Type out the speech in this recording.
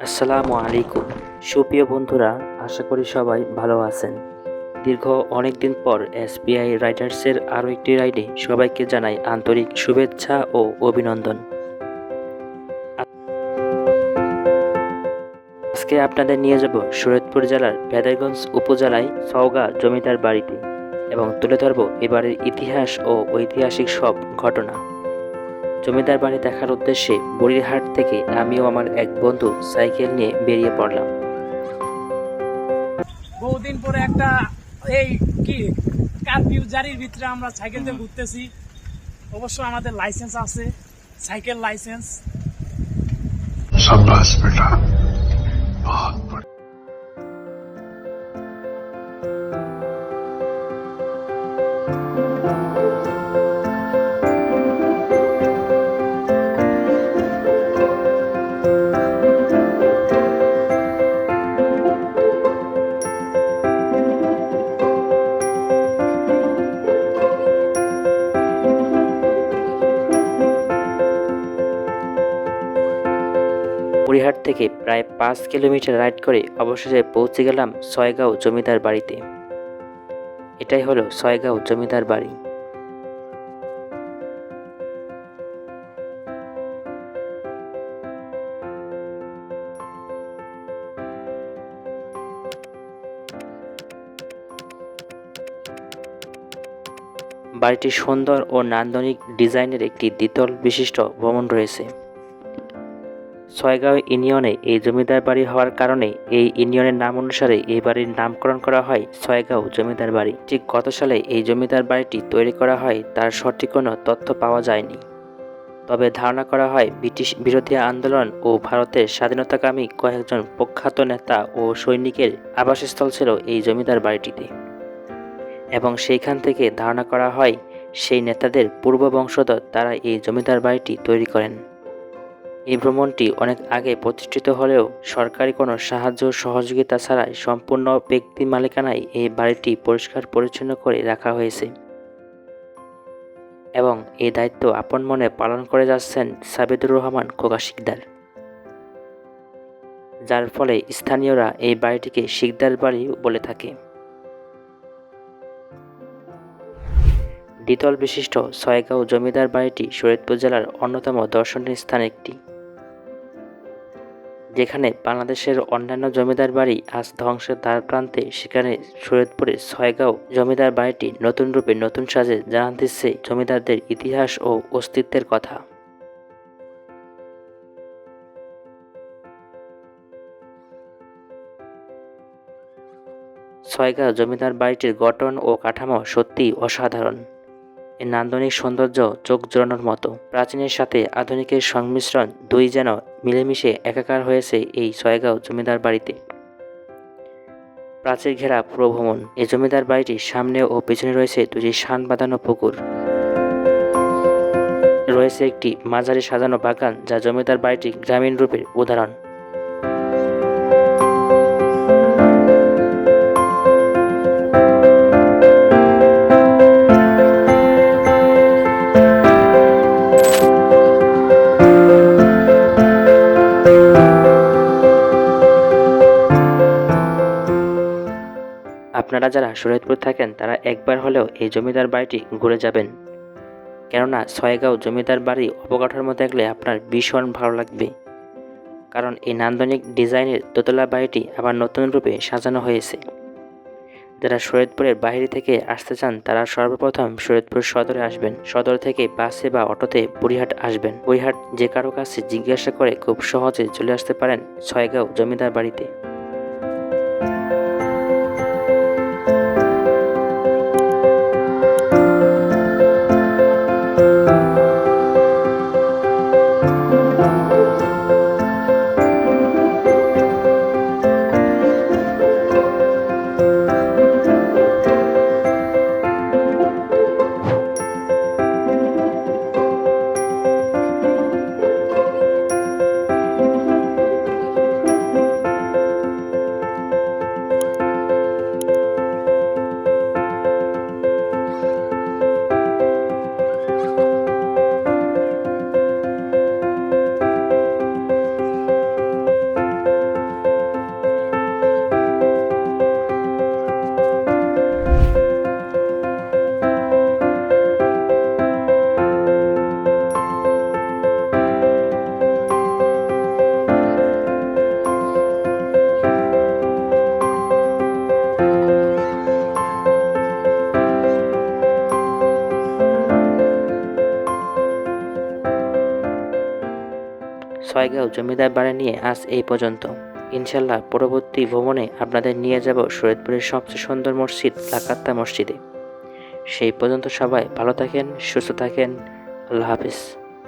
আসসালামু আলাইকুম। সুপ্রিয় বন্ধুরা, আশা করি সবাই ভালো আছেন। দীর্ঘ অনেক দিন পর এসবিআই রাইডার্সের আরও একটি রাইডে সবাইকে জানাই আন্তরিক শুভেচ্ছা ও অভিনন্দন। আজকে আপনাদের নিয়ে যাব শরীয়তপুর জেলার ভেদারগঞ্জ উপজেলায় সওগা জমিদার বাড়িতে এবং তুলে ধরব এবারের ইতিহাস ও ঐতিহাসিক সব ঘটনা। জমিদার বাড়ি দেখার উদ্দেশ্যে বুড়িরহাট থেকে আমিও আমার এক বন্ধু সাইকেল নিয়ে বেরিয়ে পড়লাম। বহুদিন পরে একটা এই কি কারফিউ জারির ভিতরে আমরা সাইকেল দিয়ে ঘুরতেছি। অবশ্য আমাদের লাইসেন্স আছে সাইকেল লাইসেন্স। সাব্বাস বেটা। বাগেরহাট থেকে প্রায় পাঁচ কিলোমিটার রাইড করে অবশেষে পৌঁছে গেলাম ছয়গাঁও জমিদার বাড়িতে। এটাই হলো ছয়গাঁও জমিদার বাড়ি। বাড়িটি সুন্দর ও নান্দনিক ডিজাইনের একটি দ্বিতল বিশিষ্ট ভবন রয়েছে। ছয়গাঁও ইউনিয়নে এই জমিদার বাড়ি হওয়ার কারণে এই ইউনিয়নের নাম অনুসারে এই বাড়ির নামকরণ করা হয় ছয়গাঁও জমিদার বাড়ি। ঠিক কত সালে এই জমিদার বাড়িটি তৈরি করা হয়, তার সঠিক কোনো তথ্য পাওয়া যায়নি। তবে ধারণা করা হয়, ব্রিটিশ বিরোধী আন্দোলন ও ভারতের স্বাধীনতাকামী কয়েকজন প্রখ্যাত নেতা ও সৈনিকের আবাসস্থল ছিল এই জমিদার বাড়িটিতে। এবং সেইখান থেকে ধারণা করা হয়, সেই নেতাদের পূর্ব বংশধর তারা এই জমিদার বাড়িটি তৈরি করেন। এই ভ্রমণটি অনেক আগে প্রতিষ্ঠিত হলেও সরকারি কোনো সাহায্য সহযোগিতা ছাড়াই সম্পূর্ণ ব্যক্তি মালিকানায় এই বাড়িটি পরিষ্কার পরিচ্ছন্ন করে রাখা হয়েছে। এবং এই দায়িত্ব আপন মনে পালন করে যাচ্ছেন সাবেদুর রহমান খোকা শিকদার। যার ফলে স্থানীয়রা এই বাড়িটিকে শিকদার বাড়ি বলে থাকে। দ্বিতল বিশিষ্ট ছয়গাঁও জমিদার বাড়িটি শরীয়তপুর জেলার অন্যতম দর্শনীয় স্থান একটি। যেখানে বাংলাদেশের অন্যান্য জমিদার বাড়ি আজ ধ্বংসের দ্বার প্রান্তে। সেখানে সৈয়দপুরে ছয়গাঁও জমিদার বাড়িটি নতুন রূপে নতুন সাজে জানান দিচ্ছে জমিদারদের ইতিহাস ও অস্তিত্বের কথা। ছয়গাঁও জমিদার বাড়িটির গঠন ও কাঠামো সত্যিই অসাধারণ। এর নান্দনিক সৌন্দর্য চোখ জোড়ানোর মতো। প্রাচীনের সাথে আধুনিকের সংমিশ্রণ দুই যেন মিলেমিশে একাকার হয়েছে এই ছয়গাঁও জমিদার বাড়িতে। প্রাচীর ঘেরা পুরো ভ্রমণ এই জমিদার বাড়িটির সামনে ও পেছনে রয়েছে দুটি শান বাঁধানো পুকুর। রয়েছে একটি মাঝারি সাজানো বাগান যা জমিদার বাড়িটি গ্রামীণ রূপের উদাহরণ। আপনারা যারা শরীয়তপুর থাকেন, তারা একবার হলেও এই জমিদার বাড়িটি ঘুরে যাবেন। কেননা ছয়গাঁও জমিদার বাড়ি অবকাঠামো দেখলে আপনার ভীষণ ভালো লাগবে। কারণ এই নান্দনিক ডিজাইনের দোতলা বাড়িটি আবার নতুন রূপে সাজানো হয়েছে। যারা শরীয়তপুরের বাইরে থেকে আসতে চান, তারা সর্বপ্রথম শরীয়তপুর সদরে আসবেন। সদর থেকে বাসে বা অটোতে বুড়িহাট আসবেন। বুড়িহাট যে কারও কাছে জিজ্ঞাসা করে খুব সহজে চলে আসতে পারেন ছয়গাঁও জমিদার বাড়িতে। ছয়গাঁও জমিদার বাড়ি নিয়ে আজ এই পর্যন্ত। ইনশাল্লাহ পরবর্তী ভ্রমণে আপনাদের নিয়ে যাব সৈয়দপুরের সবচেয়ে সুন্দর মসজিদ, লাকাত্তা মসজিদে। সেই পর্যন্ত সবাই ভালো থাকেন, সুস্থ থাকেন। আল্লাহ হাফিজ।